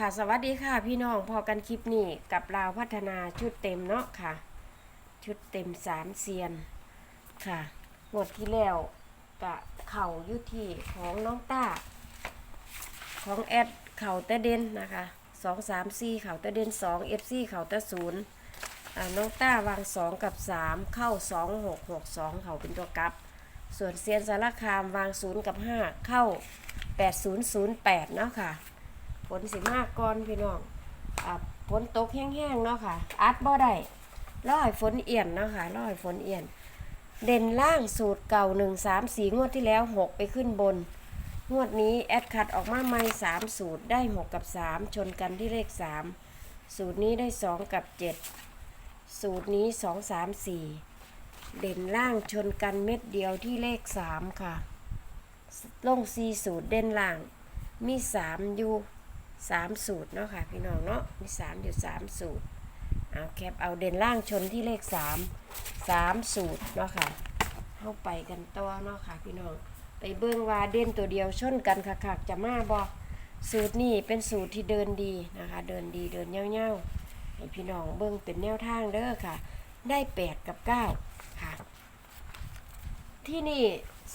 ค่ะสวัสดีค่ะพี่น้องพอกันคลิปนี้กับลาวพัฒนาชุดเต็มเนาะค่ะ ชุดเต็มสามเซียนค่ะงวดที่แล้วกะเข่ายุที่ของน้องต้า ของแอดเข่าตะเด่นนะคะสองสามสี่เข่าตะเด่นสองเอฟซีเข่าตะศูนย์น้องต้าวางสองกับสามเข้าสองหกหกสองเข่าเป็นตัวกลับ ส่วนเซียนสารคามวางศูนย์กับห้าเข้าแปดศูนย์ศูนย์แปดเนาะค่ะ นสิมากก่อนพี่น้องอ่าฝนตกแห้งๆเนาะค่ะ อัดบ่ได้รอให้ฝนเอี่ยนเนาะค่ะรอให้ฝนเอี่ยน เด่นล่างสูตรเก่าหนึ่งสามสี่งวดที่แล้วหกไปขึ้นบน งวดนี้แอดคัดออกมาใหม่สามสูตรได้หกกับสามชนกันที่เลขสามสูตรนี้ได้สองกับเจ็ดสูตรนี้สองสามสี่เด่นล่างชนกันเม็ดเดียวที่เลขสามค่ะลงซีสูตรเด่นล่างมีสามอยู่ สามสูตรเนาะค่ะพี่น้องเนาะมีสามอยู่สามสูตรเอาแคปเอาเด่นล่างชนที่เลขสามสามสูตรเนาะค่ะเข้าไปกันต่อเนาะค่ะพี่น้องไปเบิ่งว่าเด่นตัวเดียวชนกันคักๆจะมาบอสูตรนี้เป็นสูตรที่เดินดีนะคะ เดินดีเดินเงี้ยวๆให้พี่น้องเบิ่งเป็นแนวทางเด้อค่ะ ได้แปดกับเก้าค่ะ ที่นี่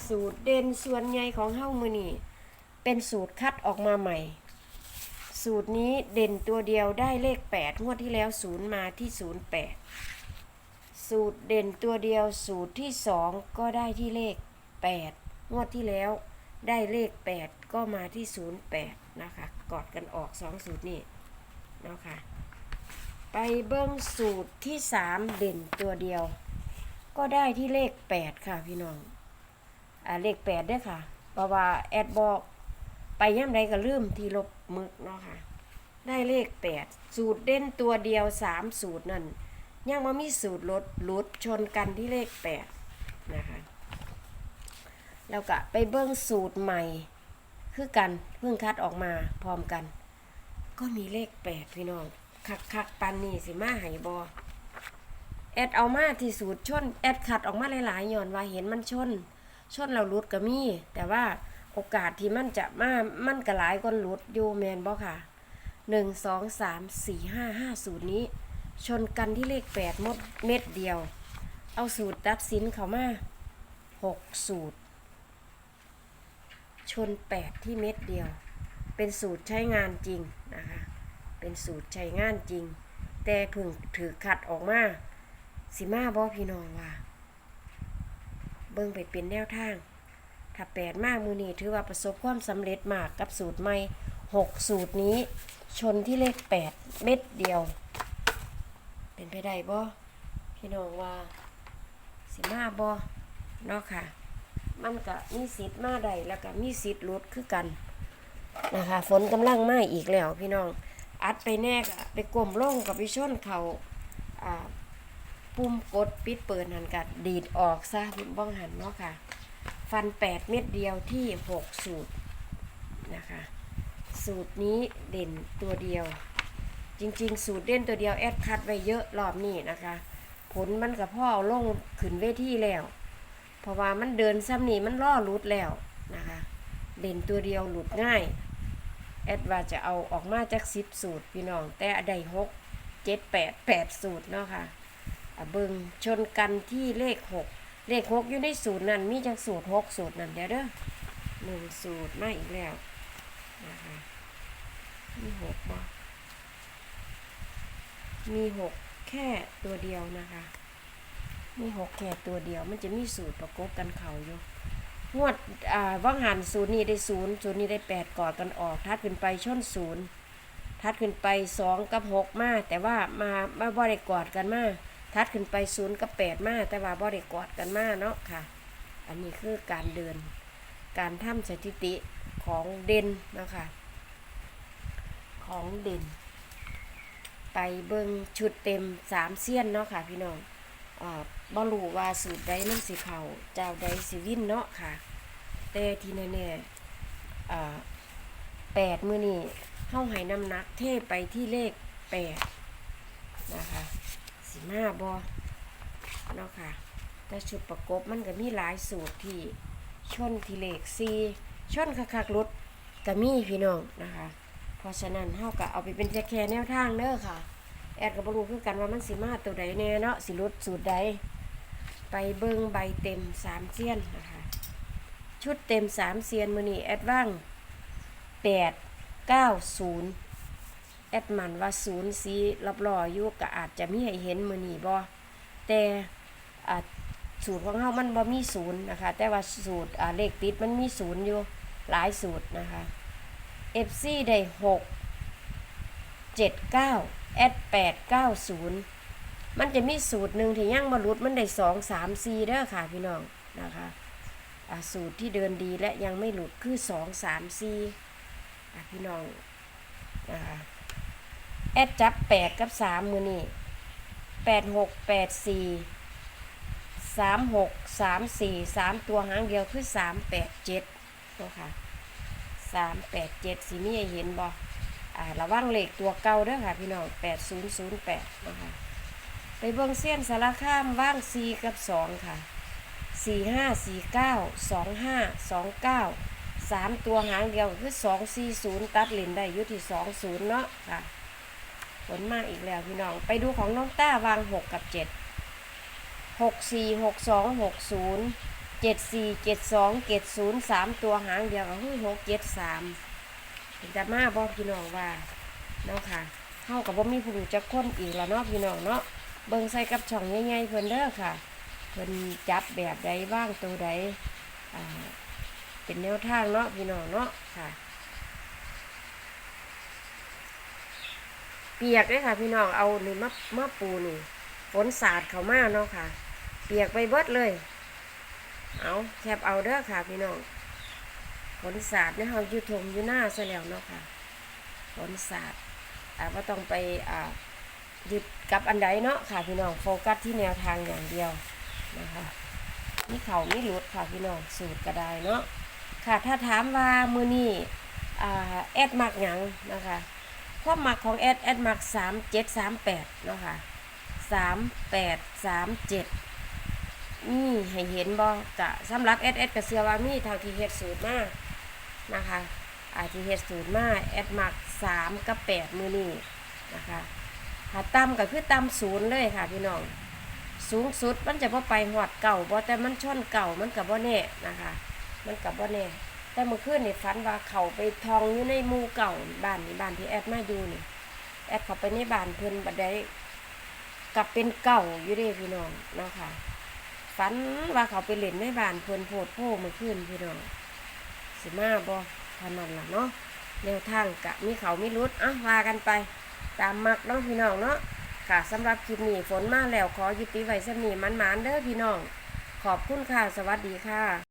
สูตรเด่นส่วนใหญ่ของเฮ้ามือนี่เป็นสูตรคัดออกมาใหม่ สูตรนี้เด่นตัวเดียวได้เลข 8 งวดที่แล้วศูนย์มาที่ 08 สูตรเด่นตัวเดียวสูตรที่ 2 ก็ได้ที่เลข 8 งวดที่แล้วได้เลข 8 ก็มาที่ 08 นะคะ กอดกันออก 2 สูตรนี่นะค่ะไปเบิ้งสูตรที่ 3 เด่นตัวเดียว ก็ได้ที่เลข 8 ค่ะพี่น้อง อ่าเลข8ด้วยค่ะเพราะว่าแอดบอกไปย่ำใดก็ลืมที่ลบ มึกเนาะค่ะ ได้เลขแปดสูตรเด่นตัวเดียวสามสูตรนั่นยังมามีสูตรลดลดชนกันที่เลขแปดนะคะแล้วก็ไปเบิ้งสูตรใหม่ คือกันเพิ่งคัดออกมาพร้อมกัน ก็มีเลขแปดพี่น้องคักคักปันนี่สิมาหายบอแอดเอามาที่สูตรชนแอดคัดออกมาหลายๆย่อนว่าเห็นมันชน ชนเราลุดก็มี แต่ว่า โอกาสที่มันจะมามันก็หลายคนลุดอยู่แมนบ่ค่ะหนึ่งสองสามสี่ห้าห้าสูตรนี้ ชนกันที่เลขแปดมดเม็ดเดียว เอาสูตรตัดสินเขามาหกสูตร ชนแปดที่เม็ดเดียว เป็นสูตรใช้งานจริงนะคะ เป็นสูตรใช้งานจริง แต่พึ่งถือขัดออกมา สิมาบ่พี่น้องว่า เบิ่งไปเป็นแนวทาง ถ้าแปดมากมือนี้ถือว่าประสบความสำเร็จมากกับสูตรใหม่หกสูตรนี้ ชนที่เลขแปดเม็ดเดียว เป็นไปได้บ่พี่น้องว่าสิมาบ่เนาะค่ะ มันก็มีสิทธิ์มาได้แล้วก็มีสิทธิ์ลดคือกันนะคะฝนกำลังมาอีกแล้วพี่น้อง อัดไปแน่กะไปกลมลงกับไปชนเขาอ่าปุ่มกดปิดเปิดหันกัดดีดออกซะบ้องหันเนาะค่ะ ฟัน8เม็ดเดียวที่6สูตรนะคะ สูตรนี้เด่นตัวเดียว จริงๆ สูตรเด่นตัวเดียวแอดคัดไว้เยอะรอบนี้นะคะ ผลมันกับพ่อลงขึ้นเวทีแล้ว เพราะว่ามันเดินซ้ำนี่มันล่อหลุดแล้วนะคะ เด่นตัวเดียวหลุดง่ายแอดว่าจะเอาออกมาจากสิบสูตรพี่น้อง แต่อใดหกเจ็ดแปดแปดสูตรเนาะค่ะอะเบิงชนกันที่เลขหก เลขหกอยู่ในสูตรนั้นมีจังสูตรหกสูตรนั่นเดี๋ยวเด้อหนึ่งสูตรมาอีกแล้วนะคะมีหกบ่มีหกแค่ตัวเดียวนะคะ มีหกแค่ตัวเดียว มันจะมีสูตรประกบกันเขาอยู่งวดอ่าว่างหันสูตรนี้ได้ศูนย์สูตรนี้ได้แปดกอดกันออก ทัดขึ้นไปชนศูนย์ทัดขึ้นไปสองกับหกมาแต่ว่ามามาบ่ได้กอดกันมา ทัดขึ้นไปศูนย์กับแปดมาแต่ว่าบ่ได้กอดกันมาเนาะค่ะ อันนี้คือการเดิน การทำสถิติของเด่นเนาะคะของเด่น ไปเบิงชุดเต็มสามเสี้ยนเนาะค่ะ พี่น้องอ่าบ่รู้ว่าสูตรใดมันสิเขาเจ้าใดสิวินเนาะค่ะ แต่ที่แน่ๆอ่าแปดมือนี่เข้าให้น้ำหนักเทไปที่เลขแปดนะคะ สิมาบอเนาะค่ะ แต่ชุดประกบมันก็มีหลายสูตรที่ชนทีเลขซีชนคักๆรถก็มีพี่น้องนะคะ เพราะฉะนั้นเฮาก็เอาไปเป็นแค่แค่แนวทางเด้อค่ะ แอดก็บ่รู้คือกันว่ามันสิมาตัวใดแน่เนาะสิลดสูตรใดไปเบิ่งใบเต็มสามเซียนนะคะ ชุดเต็มสามเซียนมือนี้แอดว่างแปดเก้าศูนย์ แอดมันว่าศูนย์สีรอบรออยู่ก็อาจจะมีให้เห็นมือนีบ่แต่สูตรของเฮามันบ่มีศูนย์นะคะ แต่ว่าสูตรเลขติดมันมีศูนย์อยู่หลายสูตรนะคะ FC ได้หกเจ็ดเก้าแอดแปดเก้าศูนย์มันจะมีสูตรหนึ่งที่ยังมารุดมันได้สองสามซีเด้อค่ะพี่น้องนะคะสูตรที่เดินดีและยังไม่หลุดคือสองสามสี่อะพี่น้องนะคะ แอดจับแปดกับสามมือนี่แปดหกแปดสี่สามหกสามสี่สามตัวหางเดียวคือสามแปดเจ็ดเนาะค่ะสามแปดเจ็ดสีมีให้เห็นบ่อ่าระวังเหลขตัวเก่าเด้อค่ะ พี่น้องแปดศูนย์ศูนย์แปดนะคะไปเบิ่งเส้นสารข้ามว่างสี่กับสองค่ะสี่ห้าสี่เก้าสองห้าสองเก้าสามตัวหางเดียวคือสองสี่ศูนย์ตัดเลนได้อยู่ที่สองศูนย์เนาะค่ะ ผลมาอีกแล้วพี่น้อง ไปดูของน้องต้าวางหกกับเจ็ดหกสี่หกสองหกศูนย์เจ็ดสี่เจ็ดสองเจ็ดศูนย์สามตัวหางเดียวกับหุ้ยหกเจ็ดสามเห็นแต่มาบอกพี่น้องว่าเนาะค่ะเข้ากับว่ามีผู้รู้จะค้นอีกแล้วเนาะพี่น้องเนาะเบิ่งใส่กับช่องใหญ่ๆเพิ่นเด้อค่ะเพิ่นจับแบบใดบ้างตัวใดเป็นแนวทางเนาะพี่น้องเนาะค่ะ เปียกเลยค่ะ พี่น้องเอานี่มามาปูนี่ฝนสาดเขามาเนาะค่ะ เปียกไปเบิดเลย เอาแคบเอาเด้อค่ะ พี่น้องผลศาสตร์เนี่ยเขาอยู่ทงอยู่หน้าซะแล้วเนาะค่ะผลศาสตร์อ่าว่าต้องไปอ่ายึดกับอันใดเนาะค่ะ พี่น้องโฟกัสที่แนวทางอย่างเดียวนะคะนี่เขาไม่หลุดค่ะพี่น้องสูตรก็ได้เนาะค่ะถ้าถามว่ามือนี้อ่าแอดมักหยังนะคะ ความมักของแอดแอดมักสามเจ็ดสามแปดเนาะค่ะสามแปดสามเจ็ดมีให้เห็นบ่กะสำหรับ S S ก็เชื่อว่ามีเท่าที่เฮ็ดสูตรมานะคะอาจจะเฮ็ดสูตรมาแอดมัก3กับ8มือนี้นะคะถ้าต่ำก็คือต่ำศูนย์เลยค่ะพี่น้องสูงสุดมันจะบ่ไปหอดเก่าบ่แต่มันช่อนเก่ามันกับบ่แน่นะคะ มันกับบ่แน่ แต่เมื่อคืนนี่ฝันว่าเขาไปทองอยู่ในหมู่เก่าบ้านนี่บ้านที่แอดมาอยู่นี่แอดเข้าไปในบ้านเพิ่นบัดใดกลับเป็นเก่าอยู่เด้พี่น้องเนาะค่ะฝันว่าเขาไปเล่นในบ้านเพิ่นโพดโพเมื่อคืนพี่น้องสิมาบ่เท่านั้นล่ะเนาะแนวทางกะมีเขามีรุดอะว่ากันไป ตามมักเนาะพี่น้องเนาะค่ะสำหรับคลิปนี้ฝนมาแล้วขอยุติไว้สำนีมันๆเด้อพี่น้อง ขอบคุณค่ะ สวัสดีค่ะ